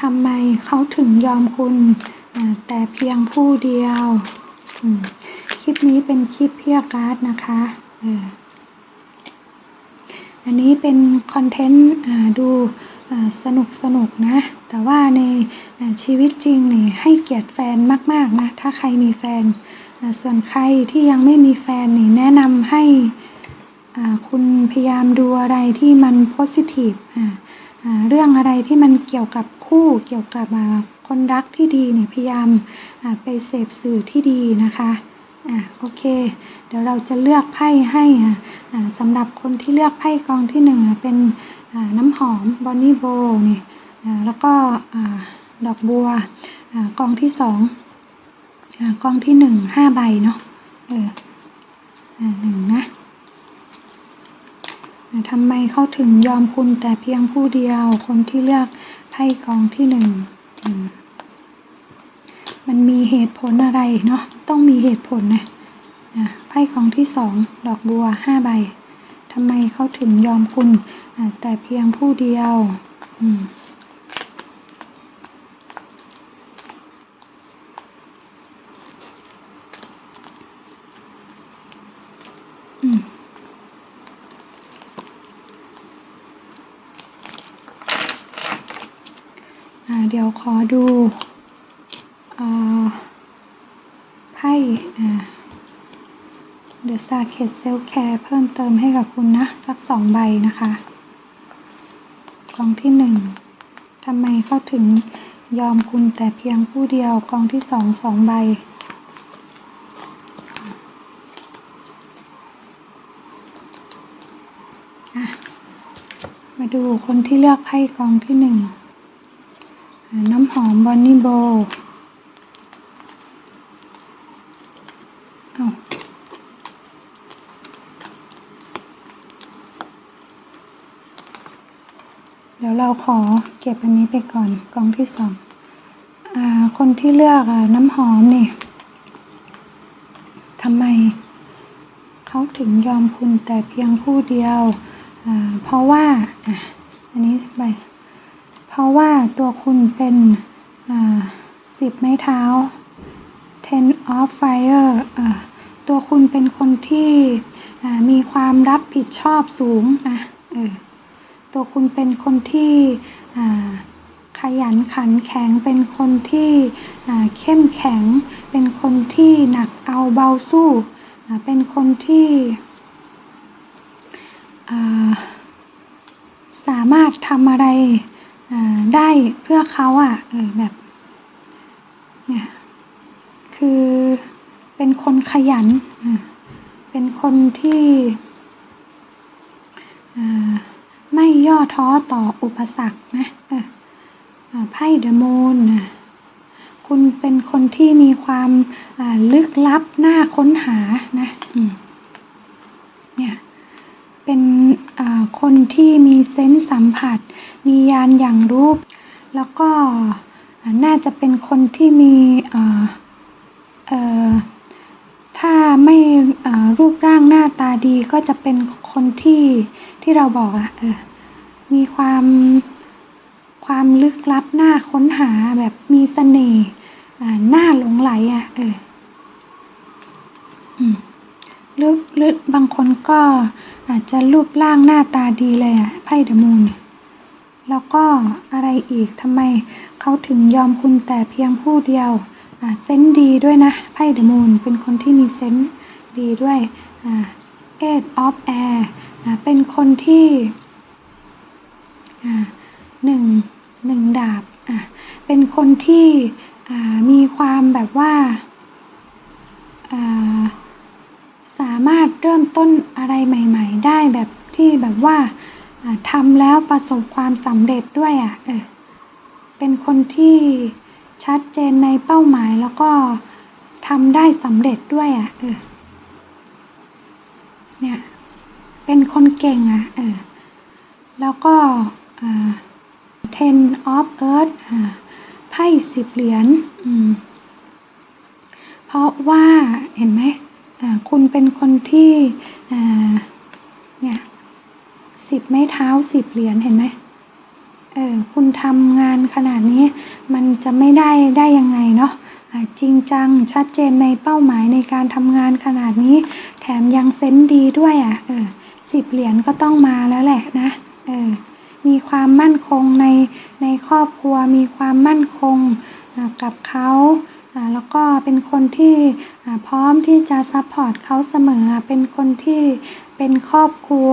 ทำไมเขาถึงยอมคุณ แต่เพียงผู้เดียว คลิปนี้เป็นคลิปเพียการ์ดนะคะอันนี้เป็นคอนเทนต์ดูสนุกสนุกนะ แต่ว่าในชีวิตจริงนี่ให้เกียรติแฟนมาก ๆ นะ ถ้าใครมีแฟน ส่วนใครที่ยังไม่มีแฟนนี่แนะนำให้คุณพยายามดูอะไรที่มันโพสิทีฟ เรื่องอะไรที่มันเกี่ยวกับคู่เกี่ยวกับคนรักที่ดีเนี่ยพยายามไปเสพสื่อที่ดีนะคะอะโอเค เดี๋ยวเราจะเลือกไพ่ให้สำหรับคนที่เลือกไพ่กองที่หนึ่งเป็นน้ำหอมบอนนี่โบนี่แล้วก็ดอกบัวกองที่สองกองที่หนึ่งห้าใบเนาะเออหนึ่งนะ ทำไมเขาถึงยอมคุณแต่เพียงผู้เดียว คนที่เลือกไพ่กองที่หนึ่งมันมีเหตุผลอะไรเนาะต้องมีเหตุผลนะไพ่กองที่สองดอกบัวห้าใบทำไมเขาถึงยอมคุณแต่เพียงผู้เดียว อืมอืม อ่ ขอดูอไพ่อ่า The Sacred Self Care เพิ่มเติมให้กับคุณนะ สักสองใบนะคะกองที่หนึ่งทำไมเขาถึงยอมคุณแต่เพียงผู้เดียวกองที่สองสองใบมาดูคนที่เลือกไพ่กองที่หนึ่ง น้ำหอมบอนนี่โบเอาเดี๋ยวเราขอเก็บอันนี้ไปก่อนกล่องที่สองอคนที่เลือกอะน้ำหอมนี่ทำไมเขาถึงยอมคุณแต่เพียงผู้เดียว เพราะว่าอ,อันนี้ใบ ราะว่าตัวคุณเป็นสิบไม้เท้า ten of fire ตัวคุณเป็นคนที่มีความรับผิดชอบสูงนะตัวคุณเป็นคนที่ขยันขันแข็งเป็นคนที่เข้มแข็ง เป็นคนที่หนักเอาเบาสู้ เป็นคนที่สามารถทำอะไร ได้เพื่อเขาอะเออแบบเนี่ยคือเป็นคนขยัน เป็นคนที่ไม่ย่อท้อต่ออุปสรรคนะไพ่เดอะมูนคุณเป็นคนที่มีความลึกลับน่าค้นหานะอืมเนี่ย เป็นอ่า คนที่มีเซนส์สัมผัส มียานอย่างรู้แล้วก็น่าจะเป็นคนที่มีถ้าไม่รูปร่างหน้าตาดีก็จะเป็นคนที่ที่เราบอกอะมีความความลึกลับหน่าค้นหาแบบมีเสน่ห์อ่าน่าหลงไหลอะเออ หรือหรือบางคนก็อาจจะรูปร่างหน้าตาดีเลยอะไพ่เดอะมูนแล้วก็อะไรอีกทำไมเขาถึงยอมคุณแต่เพียงผู้เดียวเซนดีด้วยนะไพ่เดอะมูนเป็นคนที่มีเซนดีด้วยเอ็ดออฟแอร์เป็นคนที่หนึ่งหนึ่งดาบเป็นคนที่มีความแบบว่าอ่า สามารถเริ่มต้นอะไรใหม่ ๆ ได้แบบที่แบบว่าทำแล้วประสบความสำเร็จด้วยอะเออเป็นคนที่ชัดเจนในเป้าหมายแล้วก็ทำได้สำเร็จด้วยอะเออเนี่ยเป็นคนเก่งอะเออแล้วก็ ten of earth ไพ่สิบเหรียญเพราะว่าเห็นไหม คุณเป็นคนที่เนี่ยสิบไม้เท้าสิบเหรียญเห็นไหมเออคุณทำงานขนาดนี้มันจะไม่ได้ได้ยังไงเนาะจริงจังชัดเจนในเป้าหมายในการทำงานขนาดนี้ แถมยังเซนดีด้วยอะเออสิบเหรียญก็ต้องมาแล้วแหละนะเออมีความมั่นคงในในครอบครัวมีความมั่นคงกับเขา แล้วก็เป็นคนที่พร้อมที่จะซัพพอร์ตเขาเสมอ เป็นคนที่เป็นครอบครัว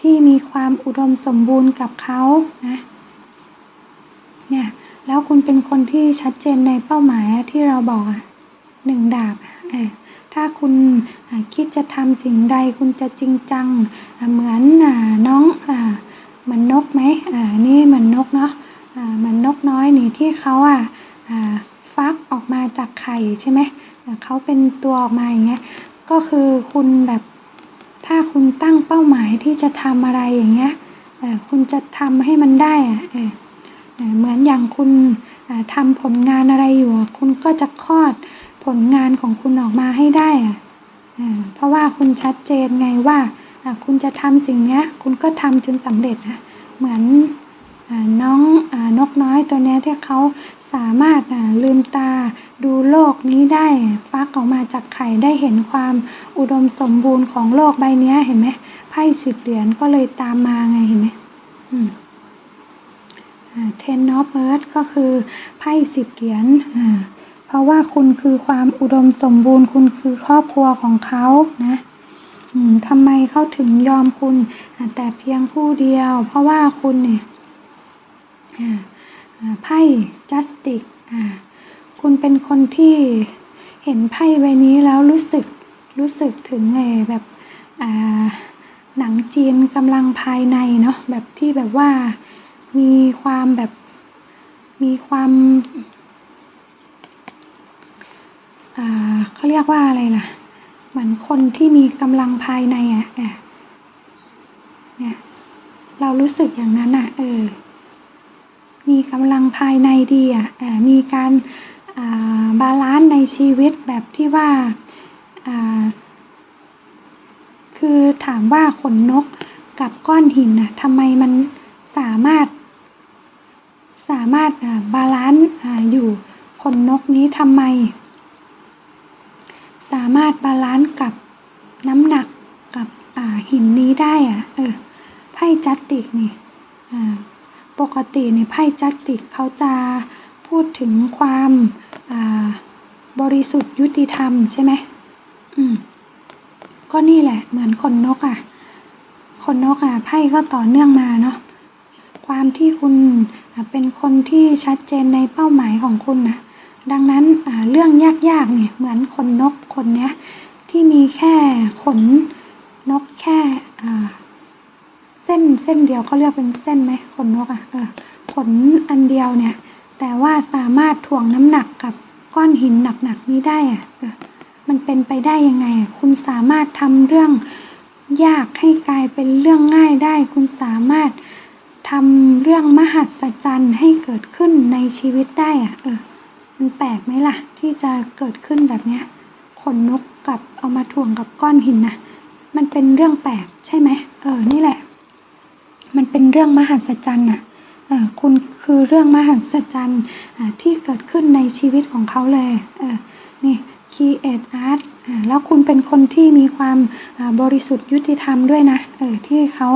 ที่มีความอุดมสมบูรณ์กับเขานะเนี่ยแล้วคุณเป็นคนที่ชัดเจนในเป้าหมายที่เราบอกอะหนึ่งดาบเออถ้าคุณคิดจะทำสิ่งใดคุณจะจริงจังเหมือนน้องเหมือนนกไหมอ่านี่เหมือนนกเนาะเหมือนนกน้อยนี่ที่เขาอะ ฟักออกมาจากไข่ใช่ไหมเขาเป็นตัวออกมาอย่างเงี้ยก็คือคุณแบบถ้าคุณตั้งเป้าหมายที่จะทำอะไรอย่างเงี้ยคุณจะทำให้มันได้อะเหมือนอย่างคุณทำผลงานอะไรอยู่ คุณก็จะคลอดผลงานของคุณออกมาให้ได้อะเพราะว่าคุณชัดเจนไงว่าคุณจะทำสิ่งเนี้ยคุณก็ทำจนสำเร็จนะเหมือนน้องนกน้อยตัวนี้ที่เขา สามารถลืมตาดูโลกนี้ได้ฟักออกมาจากไข่ได้เห็นความอุดมสมบูรณ์ของโลกใบนี้เห็นไหมไพ่สิบเหรียญก็เลยตามมาไงเห็นไหมเทนนอเบิร์ดก็คือไพ่สิบเหรียญเพราะว่าคุณคือความอุดมสมบูรณ์ คุณคือครอบครัวของเขานะทำไมเขาถึงยอมคุณแต่เพียงผู้เดียว เพราะว่าคุณเนี่ย ไพ่จัสติกคุณเป็นคนที่เห็นไพ่ใบนี้แล้วรู้สึกรู้สึกถึงไงแบบหนังจีนกำลังภายในเนาะแบบที่แบบว่ามีความแบบมีความเขาเรียกว่าอะไรล่ะ เหมือนคนที่มีกำลังภายในอะเออเนี่ยเรารู้สึกอย่างนั้นอะเออ มีกำลังภายในดีอะมีการาบาลานซ์ในชีวิตแบบที่ว่าาคือถามว่าขนนกกับก้อนหินน่ะทำไมมันสามารถ สามารถาบาลานซ์อยู่ขนนกนี้ทำไม สามารถบาลานซ์กับน้ำหนักกับหินนี้ได้อะเออไพ่จัตติกนี่อ่า ปกติในไพ่จัตติกเขาจะพูดถึงความาบริสุทธิ์ยุติธรรมใช่ไหมอืมก็นี่แหละเหมือนขนนกอะขนนกอะไพ่ก็ต่อเนื่องมาเนาะความที่คุณเป็นคนที่ชัดเจนในเป้าหมายของคุณนะดังนั้นเรื่องยากๆเนี่ยเหมือนขนนกคนเนี้ยที่มีแค่ขนนกแค่ ส้นเส้นเดียวเขาเรียกเป็นเส้นไหมขนนกอะเออขนอันเดียวเนี่ย แต่ว่าสามารถถ่วงน้ำหนักกับก้อนหินหนักๆนี้ได้อะเออมันเป็นไปได้ยังไงอะคุณสามารถทำเรื่องยากให้กลายเป็นเรื่องง่ายได้ คุณสามารถทำเรื่องมหัศจรรย์ให้เกิดขึ้นในชีวิตได้อะเออมันแปลกไหมล่ะ ที่จะเกิดขึ้นแบบเนี้ยขนนกกับเอามาถ่วงกับก้อนหินนะมันเป็นเรื่องแปลกใช่ไหมเออนี่แหละ มันเป็นเรื่องมหัศจรรย์น่ะคุณคือเรื่องมหัศจรรย์ที่เกิดขึ้นในชีวิตของเขาเลยนี่ Create Art อ่าแล้วคุณเป็นคนที่มีความบริสุทธิ์ยุติธรรมด้วยนะที่เขา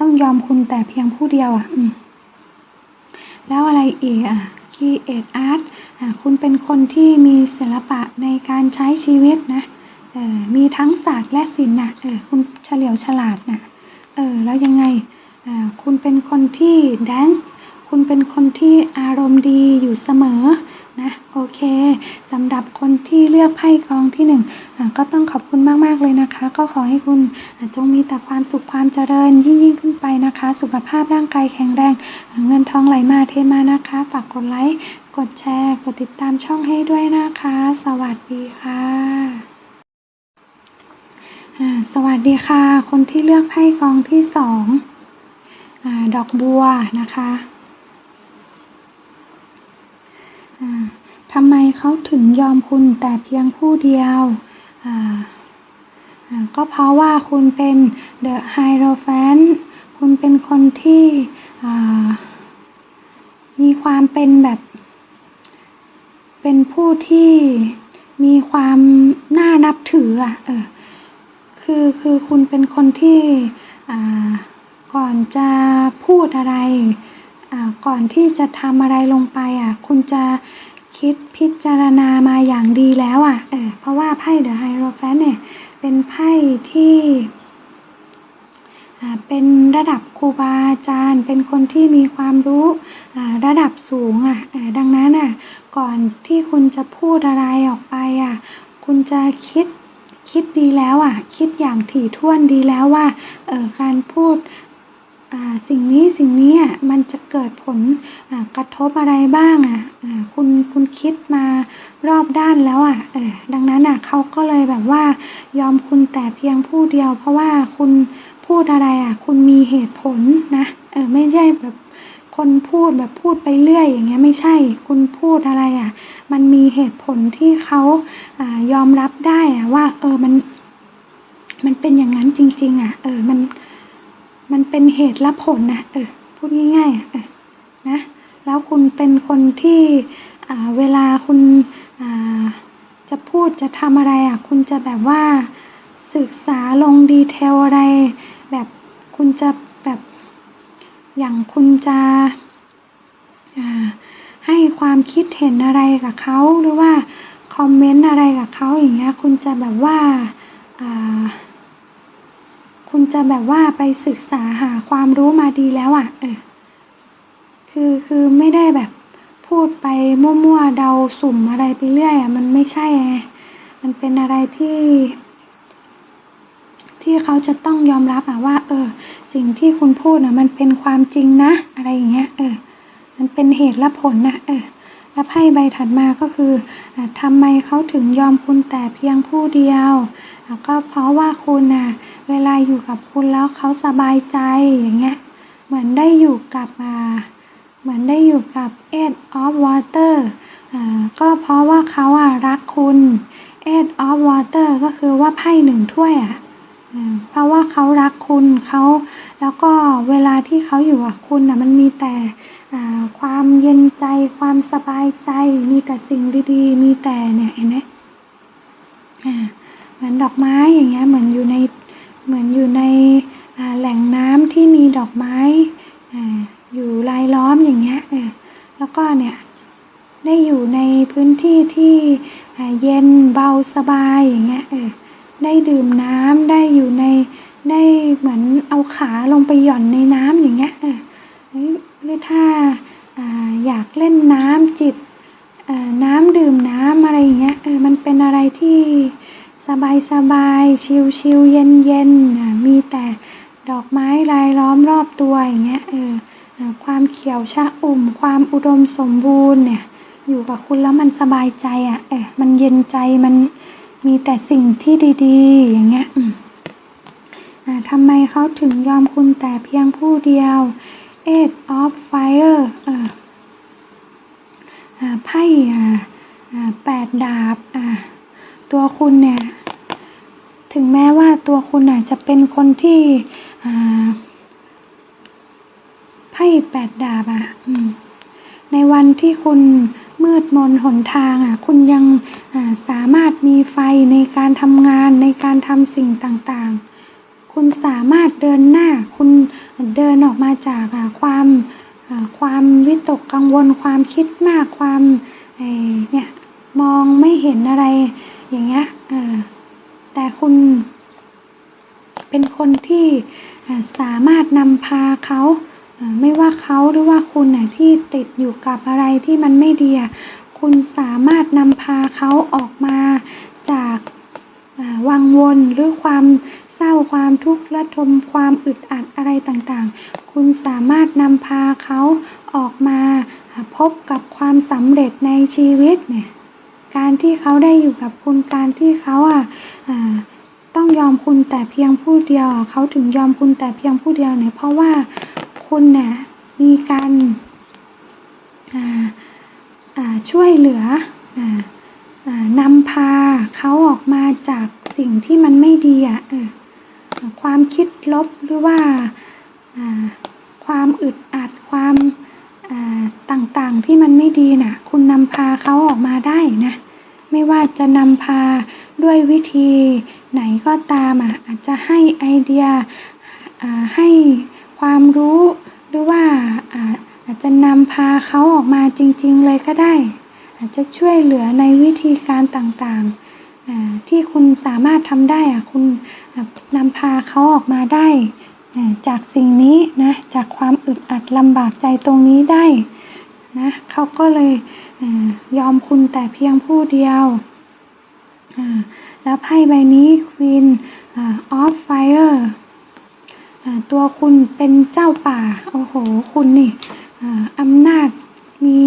ต้องยอมคุณแต่เพียงผู้เดียวอะแล้วอะไรอีกอะ Create Art อ่าคุณเป็นคนที่มีศิลปะในการใช้ชีวิตนะมีทั้งศาสตร์และศิลป์นะคุณเฉลียวฉลาดนะ เออแล้วยังไงคุณเป็นคนที่แดนซ์คุณเป็นคนที่อารมณ์ดีอยู่เสมอนะโอเคสำหรับคนที่เลือกไพ่กองที่หนึ่งก็ต้องขอบคุณมากๆเลยนะคะ ก็ขอให้คุณจงมีแต่ความสุขความเจริญยิ่งยิ่งขึ้นไปนะคะ สุขภาพร่างกายแข็งแรง เงินทองไหลมาเทมานะคะ ฝากกดไลค์ กดแชร์ กดติดตามช่องให้ด้วยนะคะ สวัสดีค่ะ สวัสดีค่ะ คนที่เลือกไพ่กองที่สองอดอกบัวนะคะทำไมเขาถึงยอมคุณแต่เพียงผู้เดียวก็เพราะว่าคุณเป็น The Hierophant คุณเป็นคนที่มีความเป็นแบบ เป็นผู้ที่มีความน่านับถืออะเออ คือคือคุณเป็นคนที่อ่าก่อนจะพูดอะไรอ่าก่อนที่จะทำอะไรลงไปอะคุณจะคิดพิจารณามาอย่างดีแล้วอะเออเพราะว่าไพ่เดอะไฮโรแฟนเนี่ยเป็นไพ่ที่อ่าเป็นระดับครูบาอาจารย์ เป็นคนที่มีความรู้อ่าระดับสูงอะออดังนั้นอะก่อนที่คุณจะพูดอะไรออกไปอะคุณจะคิด คิดดีแล้วอะ คิดอย่างถี่ถ้วนดีแล้วว่าเออการพูดสิ่งนี้สิ่งนี้อะมันจะเกิดผลกระทบอะไรบ้างอะอ่าคุณคุณคิดมารอบด้านแล้วอะดังนั้นอะเขาก็เลยแบบว่ายอมคุณแต่เพียงผู้เดียว เพราะว่าคุณพูดอะไรอะคุณมีเหตุผลนะเออไม่ใช่แบบ คนพูดแบบพูดไปเรื่อยอย่างเงี้ยไม่ใช่ คุณพูดอะไรอะ มันมีเหตุผลที่เขาอายอมรับได้อะว่า เออมัน มันเป็นอย่างนั้นจริง ๆอะ เออมันมันเป็นเหตุและผลนะเออพูดง่ายๆเออนะแล้วคุณเป็นคนที่เวลาคุณจะพูดจะทำอะไรอะคุณจะแบบว่าศึกษาลงดีเทลอะไร แบบคุณจะแบบ อย่างคุณจะให้ความคิดเห็นอะไรกับเขาหรือว่าคอมเมนต์อะไรกับเขาอย่างเงี้ยคุณจะแบบว่าคุณจะแบบว่าไปศึกษาหาความรู้มาดีแล้วอะเออคือคือไม่ได้แบบพูดไปมั่วๆเดาสุ่มอะไรไปเรื่อยอะมันไม่ใช่ไงมันเป็นอะไรที่ ที่เขาจะต้องยอมรับอะว่า เออ สิ่งที่คุณพูดอะมันเป็นความจริงนะ อะไรอย่างเงี้ย เออ มันเป็นเหตุและผลนะเออแล้วไพ่ใบถัดมาก็คืออทำไมเขาถึงยอมคุณแต่เพียงผู้เดียว ก็เพราะว่าคุณนะเวลาอยู่กับคุณแล้วเขาสบายใจอย่างเงี้ย เหมือนได้อยู่กับอ่าเหมือนได้อยู่กับ Eight of Water อ่าก็เพราะว่าเขาอะรักคุณ Eight of Water ก็คือว่าไพ่หนึ่งถ้วยอะ เพราะว่าเขารักคุณเขาแล้วก็เวลาที่เขาอยู่กับคุณนะมันมีแต่ความเย็นใจ ความสบายใจ มีแต่สิ่งดีๆ มีแต่เนี่ยเห็นไหมเหมือนดอกไม้อย่างเงี้ยเหมือนอยู่ในเหมือนอยู่ในแหล่งน้ำที่มีดอกไม้อยู่รายล้อมอย่างเงี้ยแล้วก็เนี่ยได้อยู่ในพื้นที่ที่เย็นเบาสบายอย่างเงี้ยเออ ได้ดื่มน้ำได้อยู่ในได้เหมือนเอาขาลงไปหย่อนในน้ำอย่างเงี้ยเออเฮ้ยหรือถ้าอยากเล่นน้ำจิบน้ำดื่มน้ำอะไรอย่างเงี้ยเออมันเป็นอะไรที่สบายสบายชิลชิลเย็นเย็นมีแต่ดอกไม้รายล้อมรอบตัวอย่างเงี้ยเออความเขียวชะอุ่ม ความอุดมสมบูรณ์เนี่ยอยู่กับคุณแล้วมันสบายใจอะเออมันเย็นใจมัน มีแต่สิ่งที่ดีๆ อย่างเงี้ยทำไมเขาถึงยอมคุณแต่เพียงผู้เดียว Eight of Fire อ่าอ่าไพ่แปดดาบ ตัวคุณเนี่ย ถึงแม้ว่าตัวคุณอะจะเป็นคนที่ไพ่แปดดาบอะอในวันที่คุณ มืดมนหนทางอะคุณยังสามารถมีไฟในการทำงานในการทำสิ่งต่างๆ คุณสามารถเดินหน้า คุณเดินออกมาจากความความวิตกกังวลความคิดมากความเนี่ยมองไม่เห็นอะไรอย่างเงี้ยแต่คุณเป็นคนที่สามารถนำพาเขา ไม่ว่าเขาหรือว่าคุณน่ะที่ติดอยู่กับอะไรที่มันไม่ดีคุณสามารถนำพาเขาออกมาจากวังวนหรือความเศร้าความทุกข์ระทมความอึดอัดอะไรต่างๆ คุณสามารถนำพาเขาออกมาพบกับความสำเร็จในชีวิตเนี่ยการที่เขาได้อยู่กับคุณการที่เขาอะอ่าต้องยอมคุณแต่เพียงผู้เดียว เขาถึงยอมคุณแต่เพียงผู้เดียวเนี่ยเพราะว่า คุณน่ะมีการช่วยเหลือออนำพาเขาออกมาจากสิ่งที่มันไม่ดีอะความคิดลบหรือว่าความอึดอัดความต่างๆที่มันไม่ดีน่ะ คุณนำพาเขาออกมาได้นะ ไม่ว่าจะนำพาด้วยวิธีไหนก็ตามอะอาจจะให้ไอเดียให้ ความรู้หรือว่าอาจจะนำพาเขาออกมาจริง ๆ เลยก็ได้ อาจจะช่วยเหลือในวิธีการต่างๆ ที่คุณสามารถทำได้คุณนำพาเขาออกมาได้จากสิ่งนี้นะจากความอึดอัดลำบากใจตรงนี้ได้นะเขาก็เลยอยอมคุณแต่เพียงผู้เดียว แล้วไพ่ใบนี้ Queen อ่า of Fire อ่า ตัวคุณเป็นเจ้าป่า โอ้โห คุณนี่อ่าอำนาจ มี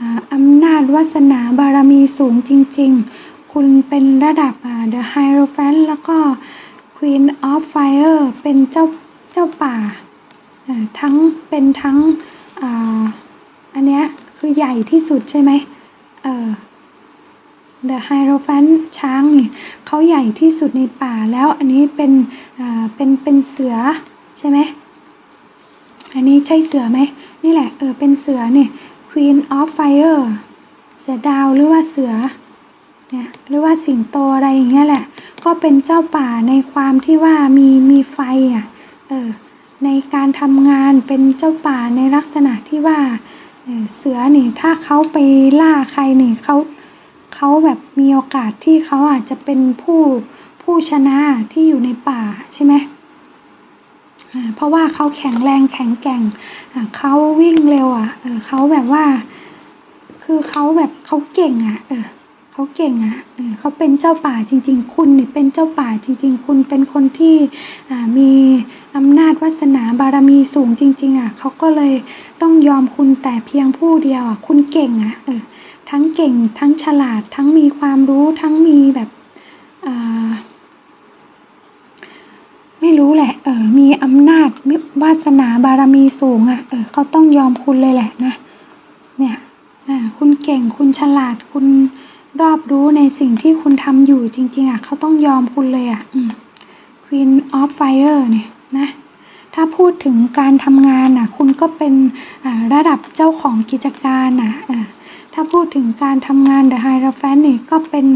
อ่าอำนาจวาสนาบารมีสูงจริง ๆ คุณเป็นระดับ The Hierophant แล้วก็ Queen of Fire เป็นเจ้าเจ้าป่า ทั้งเป็นทั้งออันเนี้ยคือใหญ่ที่สุดใช่ไหมเออ The Hierophant ช้างนี่เขาใหญ่ที่สุดในป่าแล้วอันนี้เป็นอ่าเป็นเป็นเสือใช่ไหมอันนี้ใช่เสือไหมนี่แหละเออเป็นเสือเนี่ย Queen of Fire เสือดาวหรือว่าเสือเนี่ยหรือว่าสิงโตอะไรอย่างเงี้ยแหละ ก็เป็นเจ้าป่าในความที่ว่ามีมีไฟอะเออในการทำงานเป็นเจ้าป่าในลักษณะที่ว่าเออเสือนี่ถ้าเขาไปล่าใครนี่เขา เขาแบบมีโอกาสที่เขาอาจจะเป็นผู้ผู้ชนะที่อยู่ในป่าใช่ไหมเพราะว่าเขาแข็งแรงแข็งแกร่งเขาวิ่งเร็วอะเออเขาแบบว่า คือเขาแบบเขาเก่งอะเออเขาเก่งอะเขาเป็นเจ้าป่าจริง ๆ คุณเนี่ยเป็นเจ้าป่าจริง ๆ คุณเป็นคนที่อ่ามี อำนาจวาสนาบารมีสูงจริง ๆ อะเขาก็เลยต้องยอมคุณแต่เพียงผู้เดียวอะคุณเก่งอะเออทั้งเก่งทั้งฉลาดทั้งมีความรู้ทั้งมีแบบอ่าไม่รู้แหละเออมีอำนาจมีวาสนาบารมีสูงอะเออเขาต้องยอมคุณเลยแหละนะเนี่ยอ่าคุณเก่งคุณฉลาดคุณรอบรู้ในสิ่งที่คุณทำอยู่จริง ๆอะเขาต้องยอมคุณเลยอะ Queen of Fire เนี่ย นะถ้าพูดถึงการทำงานอะคุณก็เป็นระดับเจ้าของกิจการอะถ้าพูดถึงการทำงาน The Hierophant นี่ก็เป็น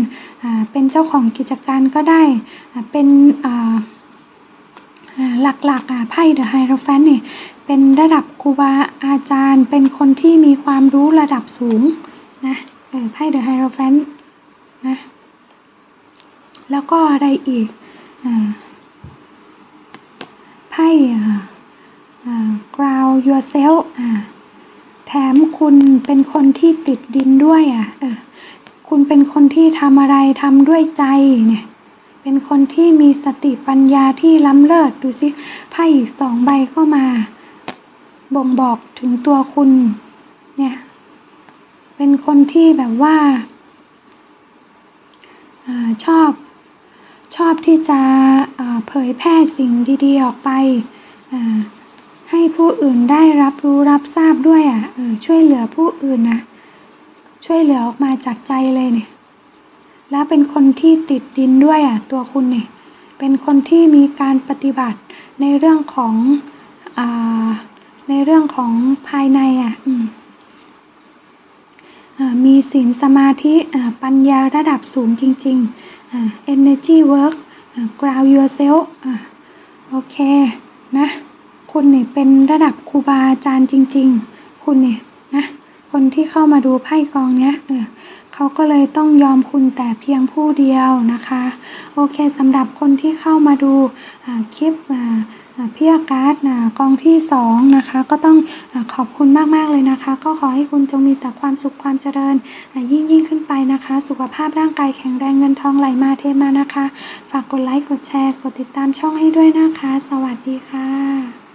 เป็นเจ้าของกิจการก็ได้เป็นหลักๆอะไพ่ The Hierophant นี่เป็นระดับครูบาอาจารย์ เป็นคนที่มีความรู้ระดับสูงนะเออไพ่ The Hierophant นะแล้วก็อะไรอีกอ่า ไพ่อ่าอ่า ground yourself แถมคุณเป็นคนที่ติดดินด้วยอะคุณเป็นคนที่ทำอะไรทำด้วยใจเนี่ยเป็นคนที่มีสติปัญญาที่ล้ำเลิศดูสิไพ่อีกสองใบก็มา บ่งบอกถึงตัวคุณเนี่ยเป็นคนที่แบบว่าอาชอบ ชอบที่จะเผยแพร่สิ่งดีๆออกไป ให้ผู้อื่นได้รับรู้รับทราบด้วยอะออช่วยเหลือผู้อื่นนะ ช่วยเหลือออกมาจากใจเลยเนี่ย แล้วเป็นคนที่ติดดินด้วยอะตัวคุณเนี่ย เป็นคนที่มีการปฏิบัติในเรื่องของอในเรื่องของภายในอะอม,อมีศีลสมาธิปัญญาระดับสูงจริง ๆ energy work อ่า ground yourself อ่าโอเคนะ คุณนี่เป็นระดับครูบาอาจารย์จริง ๆ คุณเนี่ยนะ คนที่เข้ามาดูไพ่กองเนี้ยเออเขาก็เลยต้องยอมคุณแต่เพียงผู้เดียวนะคะ โอเคสำหรับคนที่เข้ามาดูคลิปอ่าอ่าพี่อาการ์ดนะกองที่สองนะคะก็ต้องอขอบคุณมากๆเลยนะคะ ก็ขอให้คุณจงมีแต่ความสุขความเจริญ ยิ่งยิ่งขึ้นไปนะคะ สุขภาพร่างกายแข็งแรงเงินทองไหลมาเทมานะคะ ฝากกดไลค์กดแชร์ กดติดตามช่องให้ด้วยนะคะ สวัสดีค่ะ